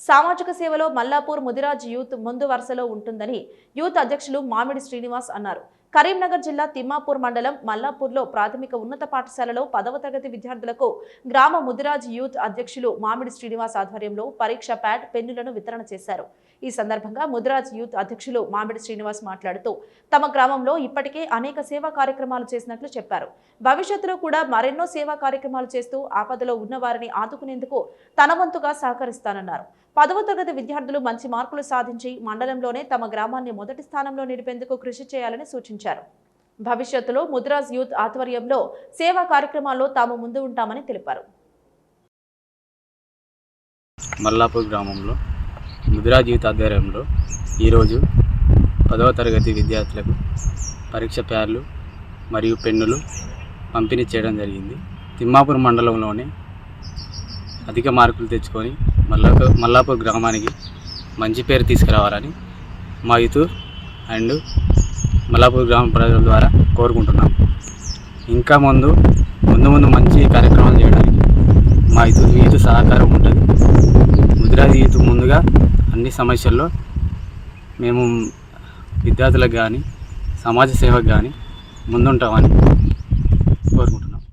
సామాజిక సేవలో మల్లాపూర్ ముదిరాజ్ యూత్ ముందు వరుసలో ఉంటుందని యూత్ అధ్యక్షులు మామిడి శ్రీనివాస్ అన్నారు. కరీంనగర్ జిల్లా తిమ్మాపూర్ మండలం మల్లాపూర్లో ప్రాథమిక ఉన్నత పాఠశాలలో పదవ తరగతి విద్యార్థులకు గ్రామ ముదిరాజ్ యూత్ అధ్యక్షులు మామిడి శ్రీనివాస్ ఆధ్వర్యంలో పరీక్ష ప్యాడ్ పెన్నులను వితరణ చేశారు. ఈ సందర్భంగా ముదిరాజ్ యూత్ అధ్యక్షులు మామిడి శ్రీనివాస్ మాట్లాడుతూ తమ గ్రామంలో ఇప్పటికే అనేక సేవా కార్యక్రమాలు చేసినట్లు చెప్పారు. భవిష్యత్తులో కూడా మరెన్నో సేవా కార్యక్రమాలు చేస్తూ ఆపదలో ఉన్నవారిని ఆదుకునేందుకు తన వంతుగా సహకరిస్తానన్నారు. పదవ తరగతి విద్యార్థులు మంచి మార్కులు సాధించి మండలంలోనే తమ గ్రామాన్ని మొదటి స్థానంలో నిలిపేందుకు కృషి చేయాలని సూచించారు. భవిష్యత్తులో ముద్రాజ్ యూత్ ఆధ్వర్యంలో సేవా కార్యక్రమాల్లో తాము ముందు ఉంటామని తెలిపారు. మల్లాపూర్ గ్రామంలో ముద్రాజ్ యూత్ ఆధ్వర్యంలో ఈరోజు పదవ తరగతి విద్యార్థులకు పరీక్ష ప్యాడ్లు మరియు పెన్నులు పంపిణీ చేయడం జరిగింది. తిమ్మాపూర్ మండలంలోనే అధిక మార్కులు తెచ్చుకొని మల్లాపూర్ మల్లాపూర్ గ్రామానికి మంచి పేరు తీసుకురావాలని మా యూత్ అండ్ మల్లాపూర్ గ్రామ ప్రజల ద్వారా కోరుకుంటున్నాం. ఇంకా ముందు ముందు ముందు మంచి కార్యక్రమాలు చేయడానికి మా ఇది ఈతు సహకారం ఉంటుంది. ముదిరాజ్ ఈతు ముందుగా అన్ని సమస్యల్లో మేము విద్యార్థులకు కానీ సమాజ సేవకు కానీ ముందుంటామని కోరుకుంటున్నాం.